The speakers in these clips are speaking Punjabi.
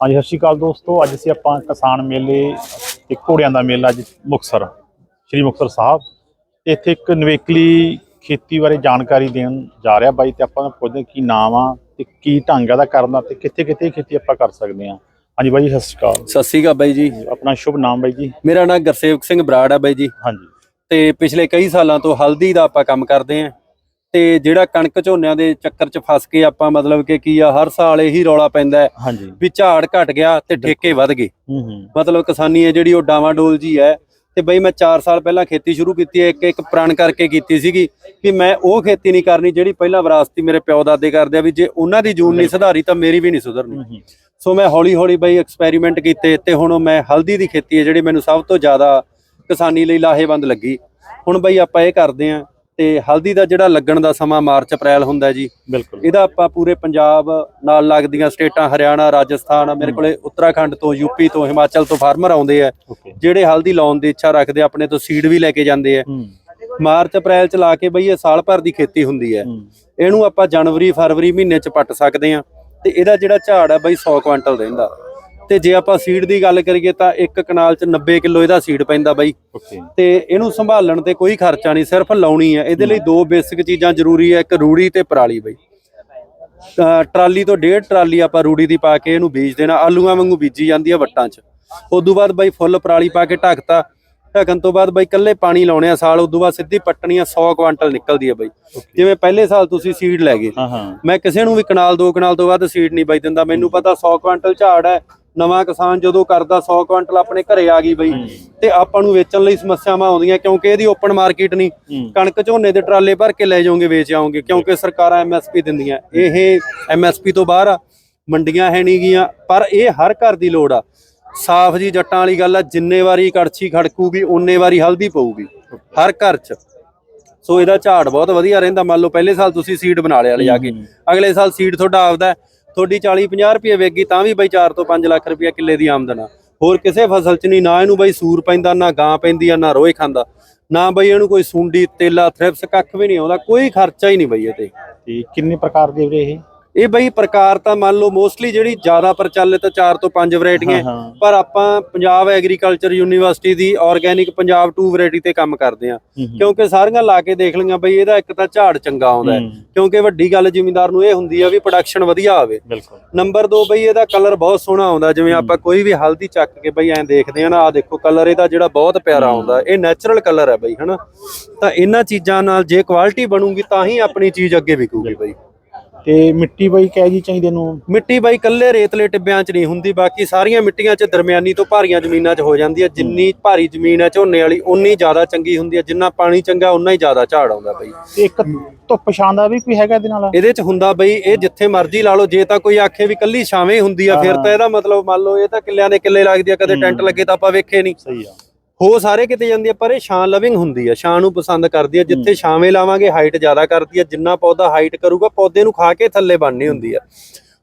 ਹਾਂਜੀ ਸਤਿ ਸ਼੍ਰੀ ਅਕਾਲ ਦੋਸਤੋ। ਅੱਜ ਅਸੀਂ ਆਪਾਂ ਕਿਸਾਨ ਮੇਲੇ ਤੇ ਘੋੜਿਆਂ ਦਾ ਮੇਲਾ ਅੱਜ ਮੁਕਤਸਰ ਸ਼੍ਰੀ ਮੁਕਤਸਰ ਸਾਹਿਬ। ਇੱਥੇ ਇੱਕ ਨਵੇਕਲੀ ਖੇਤੀ ਬਾਰੇ ਜਾਣਕਾਰੀ ਦੇਣ ਜਾ ਰਿਹਾ ਬਾਈ ਤੇ ਆਪਾਂ ਨੂੰ ਪੁੱਛਦੇ ਕੀ ਨਾਮ ਆ ਤੇ ਕੀ ਢੰਗ ਆ ਦਾ ਕਰਨ ਦਾ ਤੇ ਕਿੱਥੇ ਕਿੱਥੇ ਖੇਤੀ ਆਪਾਂ ਕਰ ਸਕਦੇ ਹਾਂ ਹਾਂਜੀ ਬਾਈ ਜੀ ਸਤਿ ਸ਼੍ਰੀ ਅਕਾਲ। ਸਤਿ ਸ੍ਰੀ ਅਕਾਲ ਬਾਈ ਜੀ। ਆਪਣਾ ਸ਼ੁਭ ਨਾਮ ਬਾਈ ਜੀ। ਮੇਰਾ ਨਾਮ ਗੁਰਸੇਵਕ ਸਿੰਘ ਬਰਾੜ ਹੈ ਬਾਈ ਜੀ। ਹਾਂਜੀ। ਤੇ ਪਿਛਲੇ ਕਈ ਸਾਲਾਂ ਤੋਂ ਹਲਦੀ ਦਾ ਆਪਾਂ ਕੰਮ ਕਰਦੇ ਆਂ। ਤੇ ਜਿਹੜਾ ਕਣਕ ਝੋਨਿਆਂ ਦੇ ਚੱਕਰ 'ਚ ਫਸ ਕੇ ਆਪਾਂ ਮਤਲਬ ਕਿ ਕੀ ਆ ਹਰ ਸਾਲ ਇਹੀ ਰੌਲਾ ਪੈਂਦਾ ਹੈ ਹਾਂਜੀ। ਵੀ ਝਾੜ ਘਟ ਗਿਆ ਤੇ ਠੇਕੇ ਵੱਧ ਗਏ। ਹੂੰ ਹੂੰ। ਮਤਲਬ ਕਿਸਾਨੀ ਹੈ ਜਿਹੜੀ ਉਹ ਡਾਵਾਡੋਲ ਜੀ ਹੈ ਤੇ ਬਈ ਮੈਂ 4 ਸਾਲ ਪਹਿਲਾਂ ਖੇਤੀ ਸ਼ੁਰੂ ਕੀਤੀ ਹੈ ਇੱਕ ਇੱਕ ਪ੍ਰਣ ਕਰਕੇ ਕੀਤੀ ਸੀਗੀ ਕਿ ਮੈਂ ਉਹ ਖੇਤੀ ਨਹੀਂ ਕਰਨੀ ਜਿਹੜੀ ਪਹਿਲਾਂ ਵਿਰਾਸਤੀ ਮੇਰੇ ਪਿਓ ਦਾਦੇ ਕਰਦੇ ਆ ਵੀ ਜੇ ਉਹਨਾਂ ਦੀ ਜੂਨ ਨਹੀਂ ਸੁਧਾਰੀ ਤਾਂ ਮੇਰੀ ਵੀ ਨਹੀਂ ਸੁਧਰਨੀ। ਸੋ ਮੈਂ ਹੌਲੀ ਹੌਲੀ ਬਈ ਐਕਸਪੈਰੀਮੈਂਟ ਕੀਤੇ ਤੇ ਹੁਣ ਮੈਂ ਹਲਦੀ ਦੀ ਖੇਤੀ ਹੈ ਜਿਹੜੀ ਮੈਨੂੰ ਸਭ ਤੋਂ ਜ਼ਿਆਦਾ ਕਿਸਾਨੀ ਲਈ ਲਾਹੇਵੰਦ ਲੱਗੀ। ਹੁਣ ਬਈ ਆਪਾਂ ਇਹ ਕਰਦੇ ਆਂ ਤੇ ਹਲਦੀ ਦਾ ਜਿਹੜਾ ਲੱਗਣ ਦਾ ਸਮਾਂ ਮਾਰਚ ਅਪ੍ਰੈਲ ਹੁੰਦਾ ਜੀ ਬਿਲਕੁਲ। ਇਹਦਾ ਆਪਾਂ ਪੂਰੇ ਪੰਜਾਬ ਨਾਲ ਲੱਗਦੀਆਂ ਸਟੇਟਾਂ ਹਰਿਆਣਾ ਰਾਜਸਥਾਨ ਮੇਰੇ ਕੋਲੇ ਉੱਤਰਾਖੰਡ ਤੋਂ ਯੂਪੀ ਤੋਂ ਹਿਮਾਚਲ ਤੋਂ ਫਾਰਮਰ ਆਉਂਦੇ ਆ ਜਿਹੜੇ ਹਲਦੀ ਲਾਉਣ ਦੀ ਇੱਛਾ ਰੱਖਦੇ ਆ, ਆਪਣੇ ਤੋਂ ਸੀਡ ਵੀ ਲੈ ਕੇ ਜਾਂਦੇ ਆ। ਮਾਰਚ ਅਪ੍ਰੈਲ ਚ ਲਾ ਕੇ ਬਈ ਇਹ ਸਾਲ ਭਰ ਦੀ ਖੇਤੀ ਹੁੰਦੀ ਹੈ। ਇਹਨੂੰ ਆਪਾਂ ਜਨਵਰੀ ਫਰਵਰੀ ਮਹੀਨੇ ਚ ਪੱਟ ਸਕਦੇ ਆ ਤੇ ਇਹਦਾ ਜਿਹੜਾ ਝਾੜ ਹੈ ਬਈ 100 ਕੁਇੰਟਲ ਰਹਿੰਦਾ। ਤੇ ਜੇ ਆਪਾਂ ਸੀਡ ਦੀ ਗੱਲ ਕਰੀਏ ਤਾਂ ਇੱਕ ਕਨਾਲ ਚ 90 ਕਿਲੋ ਇਹਦਾ ਸੀਡ ਪੈਂਦਾ ਬਈ। ਓਕੇ ਤੇ ਇਹਨੂੰ ਸੰਭਾਲਣ ਤੇ ਕੋਈ ਖਰਚਾ ਨਹੀਂ ਸਿਰਫ ਲਾਉਣੀ ਹੈ। ਇਹਦੇ ਲਈ ਦੋ ਬੇਸਿਕ ਚੀਜ਼ਾਂ ਜ਼ਰੂਰੀ ਹੈ ਇੱਕ ਰੂੜੀ ਤੇ ਪਰਾਲੀ ਬਈ। ਟਰਾਲੀ ਤੋਂ ਡੇਢ ਟਰਾਲੀ ਆਪਾਂ ਰੂੜੀ ਦੀ ਪਾ ਕੇ ਇਹਨੂੰ ਬੀਜ ਦੇਣਾ ਆਲੂਆਂ ਵਾਂਗੂ ਬੀਜੀ ਜਾਂਦੀ ਹੈ ਵੱਟਾਂ 'ਚ। ਉਦੋਂ ਬਾਅਦ ਬਈ ਫੁੱਲ ਪਰਾਲੀ ਪਾ ਕੇ ਢੱਕਤਾ। ਢੱਕਣ ਤੋਂ ਬਾਅਦ ਬਈ ਕੱਲੇ ਪਾਣੀ ਲਾਉਣੇ ਆ ਸਾਲ ਉਦੋਂ ਬਾਅਦ ਸਿੱਧੀ ਪੱਟਣੀ ਆ 100 ਕੁਆਂਟਲ ਨਿਕਲਦੀ ਹੈ ਬਈ। ਜਿਵੇਂ ਪਹਿਲੇ ਸਾਲ ਤੁਸੀਂ ਸੀਡ ਲੈ ਗਏ। ਮੈਂ ਕਿਸੇ ਨੂੰ ਵੀ ਕਨਾਲ ਦੋ ਕਨਾਲ ਤੋਂ ਵੱਧ ਸੀਡ ਨਹੀਂ ਬਾਈ ਦਿੰਦਾ। ਮੈਨੂੰ ਪਤਾ 100 ਕੁਆਂਟਲ ਝਾੜ ਹੈ ਨਵਾਂ ਕਿਸਾਨ ਜਦੋਂ ਕਰਦਾ 100 ਕੁਆਂਟਲ ਆਪਣੇ ਘਰੇ ਆ ਗਈ ਬਈ ਤੇ ਆਪਾਂ ਨੂੰ ਵੇਚਣ ਲਈ ਸਮੱਸਿਆਵਾਂ ਆਉਂਦੀਆਂ ਕਿਉਂਕਿ ਇਹਦੀ ਓਪਨ ਮਾਰਕੀਟ ਨਹੀਂ। ਕਣਕ ਝੋਨੇ ਦੇ ਟਰਾਲੇ ਭਰ ਕੇ ਲੈ ਜਾਓਗੇ ਵੇਚ ਆਓਗੇ ਕਿਉਂਕਿ ਸਰਕਾਰਾਂ ਐਮਐਸਪੀ ਦਿੰਦੀਆਂ। ਇਹ ਐਮਐਸਪੀ ਤੋਂ ਬਾਹਰ ਆ ਮੰਡੀਆਂ ਹੈ ਨਹੀਂ ਗੀਆਂ ਪਰ ਇਹ ਹਰ ਘਰ ਦੀ ਲੋੜ ਆ। ਸਾਫ਼ ਜੀ ਜੱਟਾਂ ਵਾਲੀ ਗੱਲ ਆ ਜਿੰਨੇ ਵਾਰੀ ਕੜਛੀ ਖੜਕੂਗੀ ਓਨੇ ਵਾਰੀ ਹਲਦੀ ਪਊਗੀ ਹਰ ਘਰ 'ਚ। ਸੋ ਇਹਦਾ ਝਾੜ ਬਹੁਤ ਵਧੀਆ ਰਹਿੰਦਾ। ਮੰਨ ਲਓ ਪਹਿਲੇ ਸਾਲ ਤੁਸੀਂ ਸੀਡ ਬਣਾ ਲਿਆ ਲਿਜਾ ਕੇ ਅਗਲੇ ਸਾਲ ਸੀਡ ਤੁਹਾਡਾ ਆਪਦਾ ਤੁਹਾਡੀ 40 50 ਰੁਪਏ ਵੇਗੀ ਤਾਂ ਵੀ ਬਈ 4 ਤੋਂ 5 ਲੱਖ ਰੁਪਏ ਕਿੱਲੇ ਦੀ ਆਮਦਨ ਆ। ਹੋਰ ਕਿਸੇ ਫਸਲ 'ਚ ਨਹੀਂ, ਨਾ ਇਹਨੂੰ ਬਈ ਸੂਰ ਪੈਂਦਾ, ਨਾ ਗਾਂ ਪੈਂਦੀ ਆ, ਨਾ ਰੋਏ ਖਾਂਦਾ। ਨਾ ਬਈ ਇਹਨੂੰ ਕੋਈ ਸੁੰਡੀ, ਤੇਲਾ ਥ੍ਰਿਪਸ ਕੱਖ ਵੀ ਨਹੀਂ ਆਉਂਦਾ, ਕੋਈ ਖਰਚਾ ਹੀ ਨਹੀਂ ਬਈ ਇਹ ਤੇ ਕਿੰਨੇ ਪ੍ਰਕਾਰ ਦੇ ਵੀਰੇ ਇਹ? ਇਹ ਬਈ ਪ੍ਰਕਾਰ ਤਾਂ ਮੰਨ ਲਓ ਮੋਸਟਲੀ ਜਿਹੜੀ ਜ਼ਿਆਦਾ ਪ੍ਰਚਲਿਤ 4 ਤੋਂ 5 ਵੈਰਾਈਟੀਆਂ ਹਾਂ ਹਾਂ ਪਰ ਆਪਾਂ ਪੰਜਾਬ ਐਗਰੀਕਲਚਰ ਯੂਨੀਵਰਸਿਟੀ ਦੀ ਆਰਗੈਨਿਕ ਪੰਜਾਬ 2 ਵੈਰਾਈਟੀ ਤੇ ਕੰਮ ਕਰਦੇ ਆ। ਕਿਉਂਕਿ ਸਾਰੀਆਂ ਲਾ ਕੇ ਦੇਖ ਲਈਆਂ ਬਈ ਇਹਦਾ ਇੱਕ ਤਾਂ ਝਾੜ ਚੰਗਾ ਆਉਂਦਾ ਹੈ। ਹੂੰ, ਕਿਉਂਕਿ ਵੱਡੀ ਗੱਲ ਜ਼ਿਮੀਂਦਾਰ ਨੂੰ ਇਹ ਹੁੰਦੀ ਆ ਵੀ ਪ੍ਰੋਡਕਸ਼ਨ ਵਧੀਆ ਆਵੇ। ਬਿਲਕੁਲ। ਨੰਬਰ 2 ਬਈ ਇਹਦਾ ਕਲਰ ਬਹੁਤ ਸੋਹਣਾ ਆਉਂਦਾ ਜਿਵੇਂ ਆਪਾਂ ਕੋਈ ਵੀ ਹਲਦੀ ਚੱਕ ਕੇ ਬਈ ਐਂ ਦੇਖਦੇ ਆ ਨਾ ਆ ਦੇਖੋ ਕਲਰ ਇਹਦਾ ਜਿਹੜਾ ਬਹੁਤ ਪਿਆਰਾ ਆਉਂਦਾ ਇਹ ਨੈਚੁਰਲ ਕਲਰ ਹੈ ਬਈ ਹਨਾ। ਤਾਂ ਇਹਨਾਂ ਚੀਜ਼ਾਂ ਨਾਲ ਜੇ ਕੁਆਲਿਟੀ ਬਣੂਗੀ ਤਾਂ ਹੀ ਆਪਣੀ ਚੀਜ਼ ਅੱਗੇ ਵਿਕੂਗੀ ਬਈ। ਤੇ ਮਿੱਟੀ ਬਾਈ ਕਹਿ ਜੀ ਚਾਹੀਦੇ ਨੂੰ ਮਿੱਟੀ ਬਾਈ ਕੱਲੇ ਰੇਤਲੇ ਟਿੱਬਿਆਂ 'ਚ ਨਹੀਂ ਹੁੰਦੀ ਬਾਕੀ ਸਾਰੀਆਂ ਮਿੱਟੀਆਂ 'ਚ ਦਰਮਿਆਨੀ ਤੋਂ ਭਾਰੀਆਂ ਜ਼ਮੀਨਾਂ 'ਚ ਹੋ ਜਾਂਦੀ ਹੈ ਜਿੰਨੀ ਭਾਰੀ ਜ਼ਮੀਨ ਹੈ ਝੋਨੇ ਵਾਲੀ ਉਨੀ ਜ਼ਿਆਦਾ ਚੰਗੀ ਹੁੰਦੀ ਹੈ ਜਿੰਨਾ ਪਾਣੀ ਚੰਗਾ ਉਨਾ ਹੀ ਜ਼ਿਆਦਾ ਝਾੜ ਆਉਂਦਾ ਬਈ। ਤੇ ਇੱਕ ਧੁੱਪ ਛਾਂ ਦਾ ਵੀ ਕੋਈ ਹੈਗਾ ਇਹਦੇ ਨਾਲ? ਇਹਦੇ 'ਚ ਹੁੰਦਾ ਬਈ ਇਹ ਜਿੱਥੇ ਮਰਜ਼ੀ ਲਾ ਲਓ ਜੇ ਤਾਂ ਕੋਈ ਆਖੇ ਵੀ ਕੱਲੀ ਛਾਵੇਂ ਹੁੰਦੀ ਆ ਫਿਰ ਤਾਂ ਇਹਦਾ ਮਤਲਬ ਮੰਨ ਲਓ ਇਹ ਤਾਂ ਕਿੱਲਿਆਂ ਦੇ ਕਿੱਲੇ ਲੱਗਦੀ ਆ ਕਦੇ ਟੈਂਟ ਲੱਗੇ ਤਾਂ ਆਪਾਂ ਵੇਖੇ ਨਹੀਂ। ਸਹੀ ਆ। ਹੋ ਸਾਰੇ ਕਿਤੇ ਜਾਂਦੀ ਆ ਪਰ ਇਹ ਛਾਂ ਲਵਿੰਗ ਹੁੰਦੀ ਆ ਛਾਂ ਨੂੰ ਪਸੰਦ ਕਰਦੀ ਆ ਜਿੱਥੇ ਛਾਵੇਂ ਲਾਵਾਂਗੇ ਹਾਈਟ ਜ਼ਿਆਦਾ ਕਰਦੀ ਆ ਜਿੰਨਾ ਪੌਦਾ ਹਾਈਟ ਕਰੂਗਾ ਪੌਦੇ ਨੂੰ ਖਾ ਕੇ ਥੱਲੇ ਬਣਨੀ ਹੁੰਦੀ ਆ।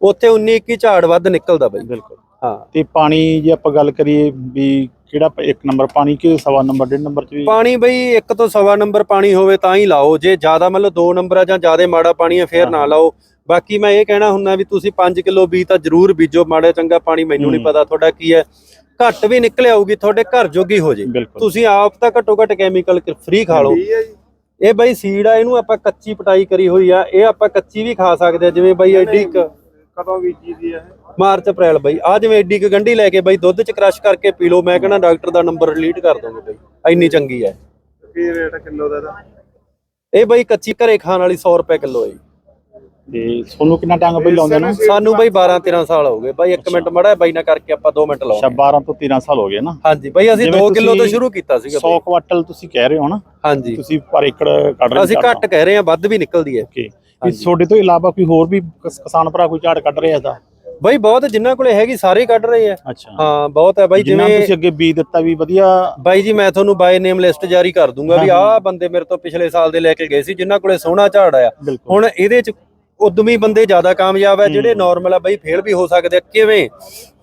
ਉੱਥੇ 19 21 ਝਾੜ ਵੱਧ ਨਿਕਲਦਾ ਬਈ। ਬਿਲਕੁਲ। ਹਾਂ। ਤੇ ਪਾਣੀ ਜੇ ਆਪਾਂ ਗੱਲ ਕਰੀਏ ਵੀ ਕਿਹੜਾ ਇੱਕ ਨੰਬਰ ਪਾਣੀ ਕਿ ਸਵਾ ਨੰਬਰ ਡੇਢ ਨੰਬਰ ਚ ਵੀ? ਪਾਣੀ ਬਈ ਇੱਕ ਤੋਂ ਸਵਾ ਨੰਬਰ ਪਾਣੀ ਹੋਵੇ ਤਾਂ ਹੀ ਲਾਓ। ਜੇ ਜ਼ਿਆਦਾ ਮਤਲਬ ਦੋ ਨੰਬਰ ਆ ਜਾਂ ਜ਼ਿਆਦਾ ਮਾੜਾ ਪਾਣੀ ਆ ਫੇਰ ਨਾ ਲਾਓ। ਬਾਕੀ ਮੈਂ ਇਹ ਕਹਿਣਾ ਹੁੰਦਾ ਵੀ ਤੁਸੀਂ 5 ਕਿਲੋ ਬੀਜ ਤਾਂ ਜ਼ਰੂਰ ਬੀਜੋ ਮਾੜਾ ਚੰਗਾ ਪਾਣੀ ਮੈਨੂੰ ਨਹੀਂ। ਪਤਾ ਤੁਹਾਡਾ ਕੀ ਹੈ। ਘੱਟ ਵੀ ਨਿਕਲ ਆਊਗੀ ਤੁਹਾਡੇ ਘਰ ਜੋਗੀ ਹੋ ਜੇ। ਬਿਲਕੁਲ। ਤੁਸੀਂ ਆਪ ਤਾਂ ਘੱਟੋ ਘੱਟ ਕੈਮੀਕਲ ਫ੍ਰੀ ਖਾ ਲਓ। ਇਹ ਬਈ ਸੀਡ ਆ ਇਹਨੂੰ ਆਪਾਂ ਕੱਚੀ ਪਟਾਈ ਕਰੀ ਹੋਈ ਆ ਇਹ ਆਪਾਂ ਕੱਚੀ ਵੀ ਖਾ ਸਕਦੇ ਆ ਜਿਵੇਂ ਬਈ ਐਡੀ ਕ ਕਦੋਂ ਬੀਜੀ ਦੀ ਹੈ ਮਾਰਚ ਅਪ੍ਰੈਲ ਬਈ। ਆ ਜਿਵੇਂ ਐਡੀ ਕ ਗੰਢੀ ਲੈ ਕੇ ਬਈ ਦੁੱਧ ਚ ਕ੍ਰਸ਼ ਕਰਕੇ ਪੀ ਲਓ ਮੈਂ ਕਹਿੰਦਾ ਡਾਕਟਰ ਦਾ ਨੰਬਰ ਡਿਲੀਟ ਕਰ ਦੋਗੇ ਬਈ। ਇੰਨੀ ਚੰਗੀ ਹੈ ਕੀ ਰੇਟ ਕਿਲੋ ਦਾ ਇਹਦਾ? ਇਹ ਬਈ ਕੱਚੀ ਘਰੇ ਖਾਣ ਵਾਲੀ 100 ਰੁਪਏ ਕਿਲੋ ਹੈ ਜੀ। ਤੇ ਤੁਹਾਨੂੰ ਕਿੰਨਾ ਟਾਈਮ ਬਈ ਲਾਉਂਦੇ ਨੂੰ? ਸਾਨੂੰ ਬਈ 12 13 ਸਾਲ ਹੋ ਗਏ। ਬਾਈ 1 ਮਿੰਟ ਮੜਾ ਬਾਈ ਨਾਲ ਕਰਕੇ ਆਪਾਂ 2 ਮਿੰਟ ਅੱਛਾ ਲਾਉਂਦੇ 12 ਤੋਂ 13 ਸਾਲ ਹੋ ਗਏ ਨਾ। ਹਾਂਜੀ ਬਾਈ ਅਸੀਂ ਜਿਵੇਂ 2 ਕਿਲੋ ਤੋਂ ਸ਼ੁਰੂ ਕੀਤਾ ਸੀਗਾ 100 ਕੁਆਟਲ ਤੁਸੀਂ ਕਹਿ ਰਹੇ ਹੋ ਨਾ। ਹਾਂਜੀ। ਤੁਸੀਂ ਪਰ ਏਕੜ ਕੱਢ ਰਹੇ ਅਸੀਂ ਘੱਟ ਕਹਿ ਰਹੇ ਹਾਂ ਵੱਧ ਵੀ ਨਿਕਲਦੀ ਹੈ। ਓਕੇ। ਵੀ ਤੁਹਾਡੇ ਤੋਂ ਇਲਾਵਾ ਕੋਈ ਹੋਰ ਵੀ ਕਿਸ- ਕਿਸਾਨ ਭਰਾ ਕੋਈ ਝਾੜ ਕੱਢ ਰਿਹਾ ਦਾ ਬਾਈ ਬਹੁਤ ਜਿਨ੍ਹਾਂ ਕੋਲੇ ਹੈਗੀ ਸਾਰੇ ਕੱਢ ਰਹੇ ਆ। ਹਾਂ ਬਹੁਤ ਹੈ ਬਾਈ ਜਿਵੇਂ ਤੁਸੀਂ ਅੱਗੇ ਬੀਜ ਦਿੱਤਾ ਵੀ ਵਧੀਆ। ਬਾਈ ਜੀ ਮੈਂ ਤੁਹਾਨੂੰ ਬਾਈ ਨੇਮ ਲਿਸਟ ਜਾਰੀ ਕਰ ਦੂੰਗਾ ਵੀ ਆਹ ਬੰਦੇ ਮੇਰੇ ਤੋਂ ਪਿਛਲੇ ਸਾਲ ਦੇ ਲੈ ਕੇ ਗਏ ਸੀ ਜਿਨ੍ਹਾਂ ਕੋਲੇ ਸੋਹਣਾ ਝਾੜ ਬਿਲਕੁਲ। ਹੁਣ ਇਹਦੇ ਚ ਉਦਮੀ ਬੰਦੇ ਜ਼ਿਆਦਾ ਕਾਮਯਾਬ ਹੈ ਜਿਹੜੇ ਨਾਰਮਲ ਆ ਬਈ ਫੇਲ ਵੀ ਹੋ ਸਕਦੇ ਆ। ਕਿਵੇਂ?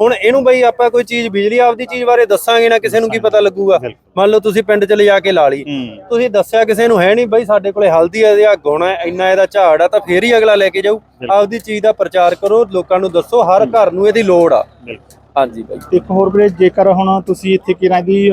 ਹੁਣ ਇਹਨੂੰ ਬਈ ਆਪਾਂ ਕੋਈ ਚੀਜ਼ ਬਿਜਲੀ ਆਪਦੀ ਚੀਜ਼ ਬਾਰੇ ਦੱਸਾਂਗੇ ਨਾ ਕਿਸੇ ਨੂੰ ਕੀ ਪਤਾ ਲੱਗੂਗਾ। ਮੰਨ ਲਓ ਤੁਸੀਂ ਪਿੰਡ ਚ ਲਿਜਾ ਕੇ ਲਾ ਲਈ। ਤੁਸੀਂ ਦੱਸਿਆ ਕਿਸੇ ਨੂੰ ਹੈ ਨਹੀਂ ਬਈ ਸਾਡੇ ਕੋਲੇ ਹਲਦੀ ਹੈ ਜਾਂ ਗੁਣ ਹੈ ਇੰਨਾ ਇਹਦਾ ਝਾੜ ਆ ਤਾਂ ਫੇਰ ਹੀ ਅਗਲਾ ਲੈ ਕੇ ਜਾਊ। ਆਪਦੀ ਚੀਜ਼ ਦਾ ਪ੍ਰਚਾਰ ਕਰੋ ਲੋਕਾਂ ਨੂੰ ਦੱਸੋ ਹਰ ਘਰ ਨੂੰ ਇਹਦੀ ਲੋੜ ਆ। ਹਾਂਜੀ ਬਾਈ। ਇੱਕ ਹੋਰ ਵੀਰੇ ਜੇਕਰ ਹੁਣ ਤੁਸੀਂ ਇੱਥੇ ਕਿਰਾਂ ਦੀ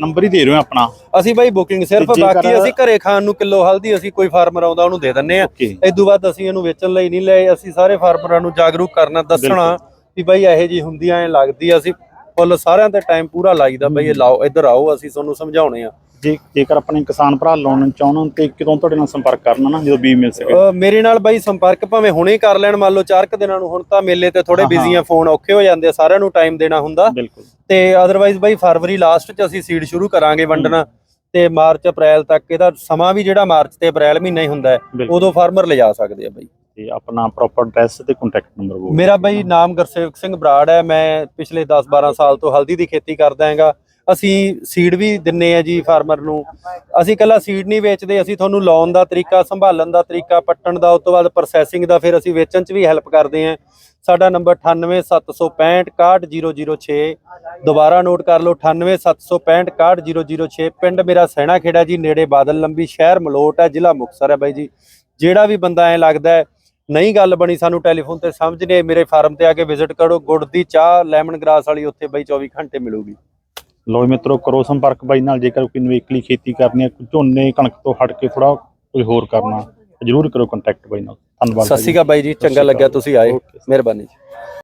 ਨੰਬਰ ਹੀ ਦੇ ਰਹੇ ਹੋ ਆਪਣਾ। ਅਸੀਂ ਬਾਈ ਬੁਕਿੰਗ ਸਿਰਫ ਤੇ ਜੇਕਰ- ਬਾਕੀ ਅਸੀਂ ਘਰੇ ਖਾਣ ਨੂੰ ਕਿਲੋ ਹਲਦੀ ਅਸੀਂ ਕੋਈ ਫਾਰਮਰ ਆਉਂਦਾ ਉਹਨੂੰ ਦੇ ਦਿੰਨੇ ਆ ਓਕੇ। ਇਦੋਂ ਬਾਅਦ ਅਸੀਂ ਇਹਨੂੰ ਵੇਚਣ ਲਈ ਨਹੀਂ ਲਏ ਅਸੀਂ ਸਾਰੇ ਫਾਰਮਰਾਂ ਨੂੰ ਜਾਗਰੂਕ ਕਰਨਾ ਦੱਸਣਾ ਵੀ ਬਾਈ ਇਹੋ ਜੀ ਹੁੰਦੀ ਐ ਲੱਗਦੀ ਆ ਅਸੀਂ ਫੁੱਲ ਸਾਰਿਆਂ ਤੇ ਟਾਈਮ ਪੂਰਾ ਲਾਈਦਾ ਬਈ ਇਹ ਲਾਓ ਇੱਧਰ ਆਓ ਅਸੀਂ ਤੁਹਾਨੂੰ ਸਮਝਾਉਣੇ ਆ। ਜੇ ਜੇਕਰ ਆਪਣੇ ਕਿਸਾਨ ਭਰਾ ਲਾਉਣ ਚਾਹਣ ਤੇ ਕਿਦੋਂ ਤੁਹਾਡੇ ਨਾਲ ਸੰਪਰਕ ਕਰਨਾ ਨਾ ਜਦੋਂ ਬੀਜ ਮਿਲ ਸਕੇ? ਅਹ ਮੇਰੇ ਨਾਲ ਬਾਈ ਸੰਪਰਕ ਭਾਵੇਂ ਹੁਣੇ ਹੀ ਕਰ ਲੈਣ ਮੰਨ ਲਓ 4 ਦਿਨਾਂ ਨੂੰ ਹੁਣ ਤਾਂ ਮੇਲੇ ਤੇ ਥੋੜੇ ਹਾਂ, ਬਿਜ਼ੀ ਆ ਫੋਨ ਔਖੇ ਹੋ ਜਾਂਦੇ ਆ ਸਾਰਿਆਂ ਨੂੰ ਟਾਈਮ ਦੇਣਾ ਹੁੰਦਾ। ਬਿਲਕੁਲ। ਤੇ ਅਦਰਵਾਈਜ਼ ਬਾਈ ਫਰਵਰੀ ਲਾਸਟ ਚ ਅਸੀਂ ਸੀਡ ਸ਼ੁਰੂ ਕਰਾਂਗੇ ਵੰਡਣਾ ਤੇ ਮਾਰਚ ਅਪ੍ਰੈਲ ਤੱਕ ਇਹਦਾ ਸਮਾਂ ਵੀ ਜਿਹੜਾ ਮਾਰਚ ਤੇ ਅਪ੍ਰੈਲ ਮਹੀਨਾ ਹੀ ਹੁੰਦਾ ਹੈ ਬਿਲਕੁਲ। ਉਦੋਂ ਫਾਰਮਰ ਲਿਜਾ ਸਕਦੇ ਆ ਬਾਈ। ਤੇ ਆਪਣਾ ਪ੍ਰੋਪਰ ਐਡਰੈਸ ਤੇ ਕੰਟੈਕਟ ਨੰਬਰ ਬੋਲ ਮੇਰਾ ਬਾਈ ਨਾਮ ਗੁਰਸੇਵਕ ਸਿੰਘ ਬਰਾੜ ਹੈ ਮੈਂ ਪਿਛਲੇ 10-12 ਸਾਲ ਤੋਂ ਹਲਦੀ ਦੀ ਖੇਤੀ ਕਰਦਾ ਹਾਂਗਾ ਅਸੀਂ ਸੀਡ ਵੀ ਦਿੰਨੇ ਆ ਜੀ ਫਾਰਮਰ ਨੂੰ। ਅਸੀਂ ਕੱਲਾ ਸੀਡ ਨਹੀਂ ਵੇਚਦੇ, ਅਸੀਂ ਤੁਹਾਨੂੰ ਲਾਉਣ ਦਾ ਤਰੀਕਾ, ਸੰਭਾਲਣ ਦਾ ਤਰੀਕਾ, ਪੱਟਣ ਦਾ, ਉਸ ਤੋਂ ਬਾਅਦ ਪ੍ਰੋਸੈਸਿੰਗ ਦਾ ਫਿਰ ਅਸੀਂ ਵੇਚਣ 'ਚ ਵੀ ਹੈਲਪ ਕਰਦੇ ਹਾਂ। ਸਾਡਾ ਨੰਬਰ 9876561006 ਦੁਬਾਰਾ ਨੋਟ ਕਰ ਲਓ 9876561006 ਪਿੰਡ ਮੇਰਾ ਸੈਣਾ ਖੇੜਾ ਜੀ, ਨੇੜੇ ਬਾਦਲ ਲੰਬੀ ਸ਼ਹਿਰ ਮਲੋਟ ਹੈ ਜ਼ਿਲ੍ਹਾ ਮੁਕਤਸਰ ਹੈ ਬਾਈ ਜੀ। ਜਿਹੜਾ ਵੀ ਬੰਦਾ ਐ ਲੱਗਦਾ ਹੈ, ਨਹੀਂ ਗੱਲ ਬਣੀ ਸਾਨੂੰ ਟੈਲੀਫੋਨ ਤੇ ਸਮਝ ਮੇਰੇ ਫਾਰਮ ਤੇ ਆ ਕੇ ਵਿਜ਼ਿਟ ਕਰੋ, ਗੁੜ ਦੀ ਚਾਹ ਲੈਮਨ ਗ੍ਰਾਸ ਵਾਲੀ ਉੱਥੇ ਬਾਈ 24 ਘੰਟੇ ਮਿਲੂਗੀ। ਲੋ ਮਿੱਤਰੋ ਕਰੋ ਸੰਪਰਕ ਬਾਈ ਨਾਲ ਜੇਕਰ ਕੋਈ ਨਵੇਕਲੀ ਖੇਤੀ ਕਰਨੀ ਹੈ ਝੋਨੇ ਕਣਕ ਤੋਂ ਹਟ ਕੇ ਥੋੜਾ ਕੋਈ ਹੋਰ ਕਰਨਾ ਜ਼ਰੂਰ ਕਰੋ ਕੰਟੈਕਟ ਬਾਈ ਨਾਲ। ਧੰਨਵਾਦ ਸਤਿ ਸ਼੍ਰੀ ਅਕਾਲ ਬਾਈ ਜੀ ਚੰਗਾ ਲੱਗਿਆ ਤੁਸੀਂ ਆਏ. ਮਿਹਰਬਾਨੀ ਜੀ।